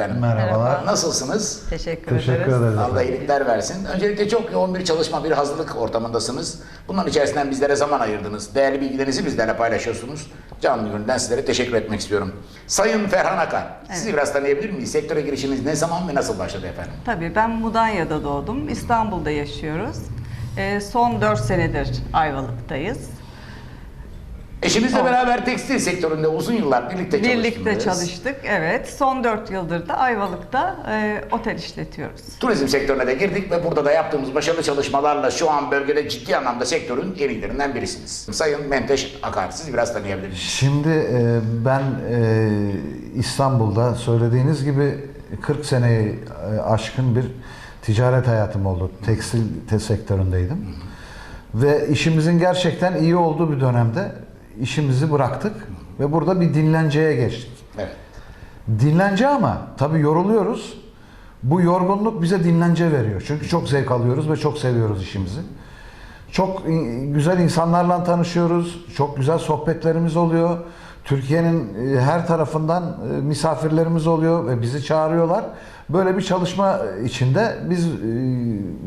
Efendim. Merhabalar. Nasılsınız? Teşekkür, Teşekkür ederiz. ederiz. Allah iyilikler versin. Öncelikle çok yoğun bir çalışma, bir hazırlık ortamındasınız. Bunların içerisinden bizlere zaman ayırdınız. Değerli bilgilerinizi bizlerle paylaşıyorsunuz. Canlı gönülden sizlere teşekkür etmek istiyorum. Sayın Ferhan Akan, sizi biraz tanıyabilir miyiz? Sektöre girişiniz ne zaman ve nasıl başladı efendim? Tabii ben Mudanya'da doğdum. İstanbul'da yaşıyoruz. Ee, son 4 senedir Ayvalık'tayız. Eşinizle Evet. beraber tekstil sektöründe uzun yıllar birlikte çalıştınız. Birlikte çalıştık. Evet. Son 4 yıldır da Ayvalık'ta e, otel işletiyoruz. Turizm sektörüne de girdik ve burada da yaptığımız başarılı çalışmalarla şu an bölgede ciddi anlamda sektörün en birisiniz. Sayın Menteş Akar, sizi biraz tanıyabilir miyiz? Şimdi e, ben e, İstanbul'da söylediğiniz gibi 40 seneyi e, aşkın bir ticaret hayatım oldu. Tekstil te sektöründeydim. Ve işimizin gerçekten iyi olduğu bir dönemde işimizi bıraktık ve burada bir dinlenceye geçtik. Evet. Dinlence ama tabii yoruluyoruz. Bu yorgunluk bize dinlence veriyor. Çünkü çok zevk alıyoruz ve çok seviyoruz işimizi. Çok güzel insanlarla tanışıyoruz. Çok güzel sohbetlerimiz oluyor. Türkiye'nin e, her tarafından e, misafirlerimiz oluyor ve bizi çağırıyorlar. Böyle bir çalışma içinde biz e,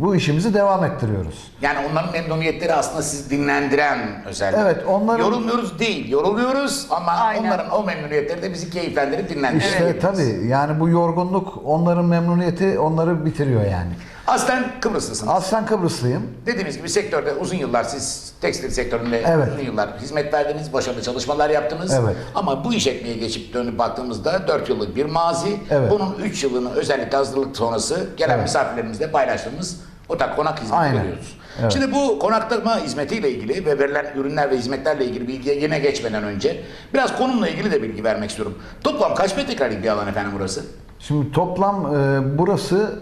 bu işimizi devam ettiriyoruz. Yani onların memnuniyetleri aslında sizi dinlendiren özellik. Evet, onların- Yorulmuyoruz değil, yoruluyoruz ama Aynen. onların o memnuniyetleri de bizi keyiflendirip dinlendiriyor. İşte diyebiliriz. tabii yani bu yorgunluk onların memnuniyeti onları bitiriyor yani. Aslen Kıbrıslısınız. Aslen Kıbrıslıyım. Dediğimiz gibi sektörde uzun yıllar siz tekstil sektöründe Evet. uzun yıllar hizmet verdiniz, başarılı çalışmalar yaptınız. Evet. Ama bu işletmeye geçip dönüp baktığımızda 4 yıllık bir mazi. Evet. Bunun 3 yılını özellikle hazırlık sonrası gelen Evet. misafirlerimizle paylaştığımız ortak konak hizmeti Aynen. veriyoruz. Evet. Şimdi bu konaklama hizmetiyle ilgili ve verilen ürünler ve hizmetlerle ilgili bilgiye yine geçmeden önce biraz konumla ilgili de bilgi vermek istiyorum. Toplam kaç metrekarelik bir alan efendim burası? Şimdi toplam e, burası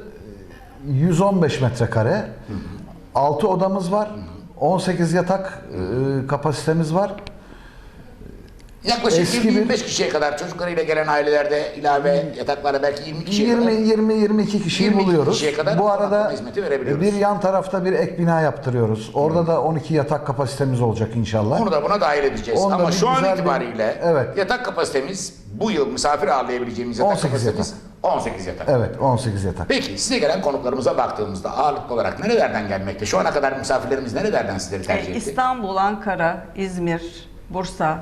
115 metrekare. 6 odamız var. 18 yatak e, kapasitemiz var. Yaklaşık Eski 20-25 kişiye kadar çocuklarıyla gelen ailelerde ilave yataklara belki 20 kişiye 20 kadar 20 22 kişiyi 22 buluyoruz. kişiye kadar Bu arada konaklama hizmeti verebiliyoruz. bir yan tarafta bir ek bina yaptırıyoruz. Orada da 12 yatak kapasitemiz olacak inşallah. Onu da buna dahil edeceğiz. Onda Ama bir şu an güzel bir- itibariyle Evet. yatak kapasitemiz bu yıl misafir ağırlayabileceğimiz yatak 18 kapasitemiz 18 yatak. Evet 18 yatak. Peki size gelen konuklarımıza baktığımızda ağırlıklı olarak nerelerden gelmekte? Şu ana kadar misafirlerimiz nerelerden sizleri tercih etti? İstanbul, Ankara, İzmir, Bursa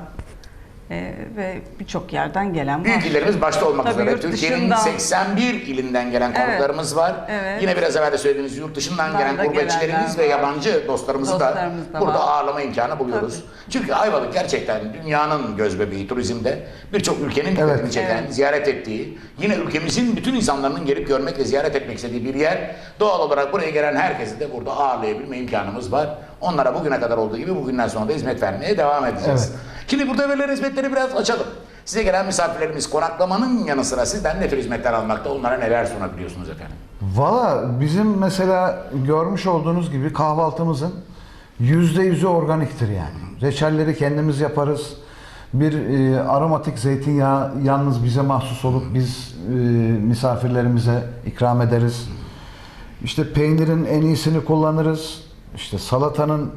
e, ve birçok yerden gelen var. Büyük başta olmak Tabii üzere Türkiye'nin dışından. 81 ilinden gelen Evet, konuklarımız var. evet. Yine biraz evvel de söylediğiniz yurt dışından Bundan gelen gurbetçilerimiz ve yabancı dostlarımızı Dostlarımız da da burada var. ağırlama imkanı buluyoruz. Çünkü Ayvalık gerçekten dünyanın gözbebeği turizmde. Birçok ülkenin Evet. çeken, ziyaret ettiği, yine ülkemizin bütün insanların gelip görmek ve ziyaret etmek istediği bir yer. Doğal olarak buraya gelen herkesi de burada ağırlayabilme imkanımız var. Onlara bugüne kadar olduğu gibi bugünden sonra da hizmet vermeye devam edeceğiz. Evet. Şimdi burada verilen hizmetleri biraz açalım. Size gelen misafirlerimiz konaklamanın yanı sıra sizden ne tür hizmetler almakta, onlara neler sunabiliyorsunuz efendim? Valla bizim mesela görmüş olduğunuz gibi kahvaltımızın yüzde yüzü organiktir yani. Reçelleri kendimiz yaparız. Bir e, aromatik zeytinyağı yalnız bize mahsus olup biz e, misafirlerimize ikram ederiz. İşte peynirin en iyisini kullanırız. İşte salatanın,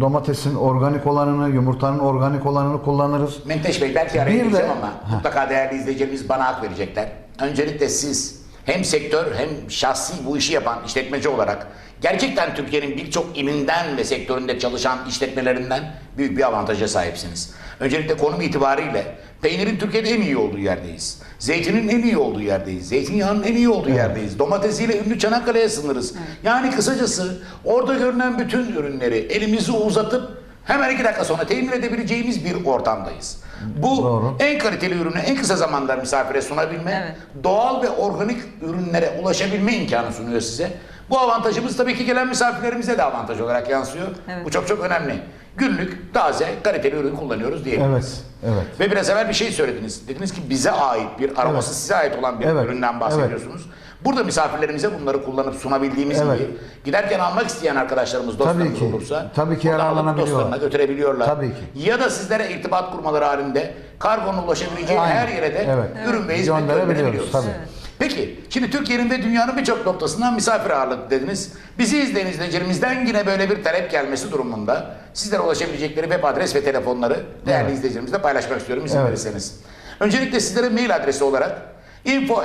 domatesin organik olanını, yumurtanın organik olanını kullanırız. Menteş Bey belki araya Bir de- ama mutlaka değerli izleyicilerimiz bana hak verecekler. Öncelikle siz hem sektör hem şahsi bu işi yapan işletmeci olarak gerçekten Türkiye'nin birçok ilinden ve sektöründe çalışan işletmelerinden büyük bir avantaja sahipsiniz. Öncelikle konum itibariyle peynirin Türkiye'de en iyi olduğu yerdeyiz. Zeytinin en iyi olduğu yerdeyiz. Zeytinyağının en iyi olduğu yerdeyiz. Domatesiyle ünlü Çanakkale'ye sınırız. Yani kısacası orada görünen bütün ürünleri elimizi uzatıp hemen iki dakika sonra temin edebileceğimiz bir ortamdayız. Bu Doğru. en kaliteli ürünü en kısa zamanda misafire sunabilme, Evet. doğal ve organik ürünlere ulaşabilme imkanı sunuyor size. Bu avantajımız tabii ki gelen misafirlerimize de avantaj olarak yansıyor. Evet. Bu çok çok önemli. Günlük, taze, kaliteli ürün kullanıyoruz diyebiliriz. Evet, evet. Ve biraz evvel bir şey söylediniz. Dediniz ki bize ait bir aroması Evet. size ait olan bir Evet, üründen bahsediyorsunuz. Burada misafirlerimize bunları kullanıp sunabildiğimiz Evet. gibi giderken almak isteyen arkadaşlarımız, dostlarımız ki. olursa Tabii ki burada alıp yararlanabiliyorlar. dostlarına götürebiliyorlar. Tabii ki. Ya da sizlere irtibat kurmaları halinde kargonun ulaşabileceği Aynen. her yere de Evet. ürün ve hizmet Gönderebiliyoruz, gönderebiliyoruz. tabii. Evet. Peki, şimdi Türkiye'nin ve dünyanın birçok noktasından misafir ağırlık dediniz. Bizi izleyen izleyicilerimizden yine böyle bir talep gelmesi durumunda sizlere ulaşabilecekleri web adres ve telefonları değerli Evet. izleyicilerimizle paylaşmak istiyorum izin Evet. verirseniz. Öncelikle sizlere mail adresi olarak info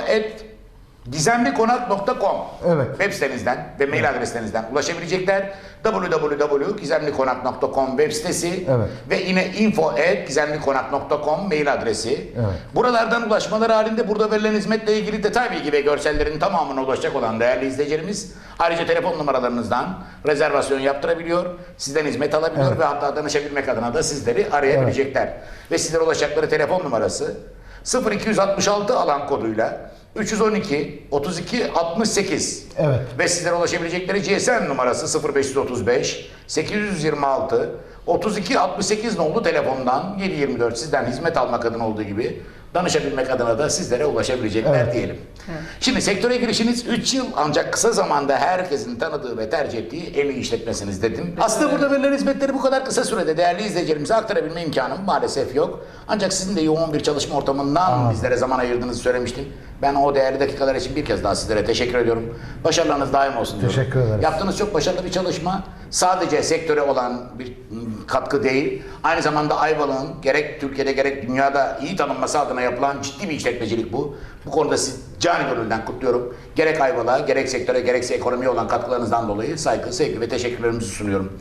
gizemlikonak.com Evet. web sitenizden ve mail adreslerinizden ulaşabilecekler. www.gizemlikonak.com web sitesi Evet. ve yine info.gizemlikonak.com mail adresi. Evet. Buralardan ulaşmaları halinde burada verilen hizmetle ilgili detay bilgi ve görsellerin tamamına ulaşacak olan değerli izleyicilerimiz ayrıca telefon numaralarınızdan rezervasyon yaptırabiliyor, sizden hizmet alabiliyor Evet. ve hatta danışabilmek adına da sizleri arayabilecekler. Ve sizlere ulaşacakları telefon numarası 0266 alan koduyla 312 32 68 Evet. ve sizlere ulaşabilecekleri GSM numarası 0535 826 32 68 nolu telefondan 724 sizden hizmet almak adına olduğu gibi danışabilmek adına da sizlere ulaşabilecekler Evet. diyelim. Şimdi sektöre girişiniz 3 yıl ancak kısa zamanda herkesin tanıdığı ve tercih ettiği en iyi işletmesiniz dedim. Aslında burada verilen hizmetleri bu kadar kısa sürede değerli izleyicilerimize aktarabilme imkanım maalesef yok. Ancak sizin de yoğun bir çalışma ortamından bizlere zaman ayırdığınızı söylemiştim. Ben o değerli dakikalar için bir kez daha sizlere teşekkür ediyorum. Başarılarınız daim olsun diyorum. Teşekkür ederiz. Yaptığınız çok başarılı bir çalışma. Sadece sektöre olan bir katkı değil, aynı zamanda Ayvalık'ın gerek Türkiye'de gerek dünyada iyi tanınması adına yapılan ciddi bir işletmecilik bu. Bu konuda sizi cani gönülden kutluyorum. Gerek Ayvalık'a, gerek sektöre, gerekse ekonomiye olan katkılarınızdan dolayı saygı, sevgi ve teşekkürlerimizi sunuyorum.